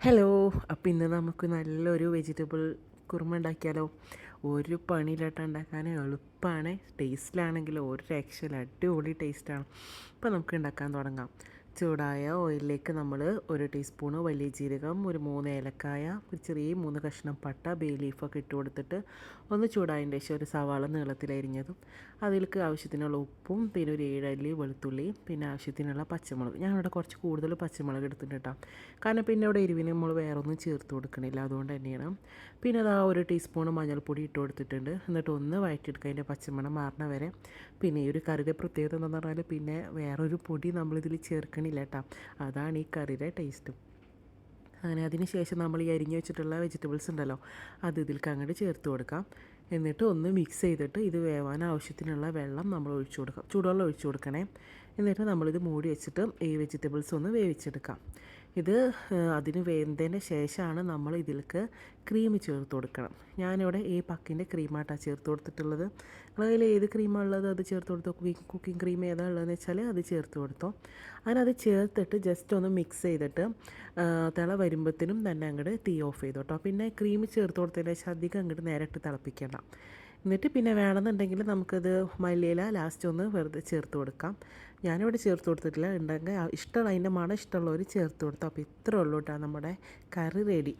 Hello അപ്പോൾ ഇന്ന് നമുക്ക് നല്ലൊരു വെജിറ്റബിൾ കുറുമ ഉണ്ടാക്കിയാലോ? ഒരു പണിയിലായിട്ട് ഉണ്ടാക്കാൻ എളുപ്പമാണ് ടേസ്റ്റിലാണെങ്കിൽ ഒരു രക്ഷയില്ല അടിപൊളി ടേസ്റ്റാണ് അപ്പോൾ നമുക്ക് ഉണ്ടാക്കാൻ തുടങ്ങാം. ചൂടായ ഓയിലിലേക്ക് നമ്മൾ ഒരു ടീസ്പൂണ് വലിയ ജീരകം ഒരു മൂന്ന് ഏലക്കായ ഒരു ചെറിയ മൂന്ന് കഷ്ണം പട്ട ബേ ലീഫൊക്കെ ഇട്ട് കൊടുത്തിട്ട് ഒന്ന് ചൂടായതിന്റെ ശേഷം ഒരു സവാള നീളത്തിലരിഞ്ഞതും അതിലേക്ക് ആവശ്യത്തിനുള്ള ഉപ്പും പിന്നെ ഒരു ഏഴല്ലി വെളുത്തുള്ളിയും പിന്നെ ആവശ്യത്തിനുള്ള പച്ചമുളക്. ഞാനിവിടെ കുറച്ച് കൂടുതൽ പച്ചമുളക് എടുത്തിട്ടുണ്ട് കേട്ടോ. കാരണം പിന്നെ ഇവിടെ എരിവിന് നമ്മൾ വേറെ ഒന്നും ചേർത്ത് കൊടുക്കണില്ല അതുകൊണ്ട് തന്നെയാണ്. പിന്നെ അതാ ഒരു ടീസ്പൂൺ മഞ്ഞൾപ്പൊടി ഇട്ട് കൊടുത്തിട്ടുണ്ട്. എന്നിട്ട് ഒന്ന് വഴറ്റിയെടുക്കുക അതിന്റെ പച്ചമണം മാറണ വരെ. പിന്നെ ഈ ഒരു കറിയുടെ പ്രത്യേകത എന്താണെന്ന് പറഞ്ഞാൽ പിന്നെ വേറൊരു പൊടി നമ്മളിതിൽ ചേർക്കണില്ല കേട്ടോ അതാണ് ഈ കറിയുടെ ടേസ്റ്റ് അങ്ങനെ അതിന് ശേഷം നമ്മൾ ഈ അരിഞ്ഞ് വെച്ചിട്ടുള്ള വെജിറ്റബിൾസ് ഉണ്ടല്ലോ അത് ഇതിലേക്ക് അങ്ങോട്ട് ചേർത്ത് കൊടുക്കാം. എന്നിട്ട് ഒന്ന് മിക്സ് ചെയ്തിട്ട് ഇത് വേവാൻ ആവശ്യത്തിനുള്ള വെള്ളം നമ്മൾ ഒഴിച്ചു കൊടുക്കാം. ചൂടുവെള്ളം ഒഴിച്ചു കൊടുക്കണേ. എന്നിട്ട് നമ്മളിത് മൂടി വെച്ചിട്ട് ഈ വെജിറ്റബിൾസ് ഒന്ന് വേവിച്ചെടുക്കാം. ഇത് അതിന് വേണ്ടതിന് ശേഷമാണ് നമ്മൾ ഇതിലേക്ക് ക്രീം ചേർത്ത് കൊടുക്കണം. ഞാനിവിടെ ഈ പക്കിന്റെ ക്രീമായിട്ടാണ് ചേർത്ത് കൊടുത്തിട്ടുള്ളത്. നിങ്ങളതിൽ ഏത് ക്രീമാണ് ഉള്ളത് അത് ചേർത്ത് കൊടുത്തോ? കുക്കിംഗ് ക്രീം ഏതാണ് ഉള്ളതെന്ന് വെച്ചാൽ അത് ചേർത്ത് കൊടുത്തോ. അങ്ങനെ അത് ചേർത്തിട്ട് ജസ്റ്റ് ഒന്ന് മിക്സ് ചെയ്തിട്ട് തിള വരുമ്പോഴത്തേനും തന്നെ അങ്ങോട്ട് തീ ഓഫ് ചെയ്തോട്ടോ. പിന്നെ ക്രീം ചേർത്ത് കൊടുത്തതിന് ശേഷം അധികം അങ്ങോട്ട് നേരിട്ട് തിളപ്പിക്കേണ്ട. എന്നിട്ട് പിന്നെ വേണമെന്നുണ്ടെങ്കിൽ നമുക്കത് മല്ലിയില ലാസ്റ്റ് ഒന്ന് വെറുതെ ചേർത്ത് കൊടുക്കാം. ഞാനിവിടെ ചേർത്ത് കൊടുത്തിട്ടില്ല. ഉണ്ടെങ്കിൽ ഇഷ്ടമുള്ള അതിന്റെ മണം ഇഷ്ടമുള്ളവർ ചേർത്ത് കൊടുത്തു. അപ്പോൾ ഇത്രേ ഉള്ളൂ കേട്ടോ നമ്മുടെ കറി റെഡി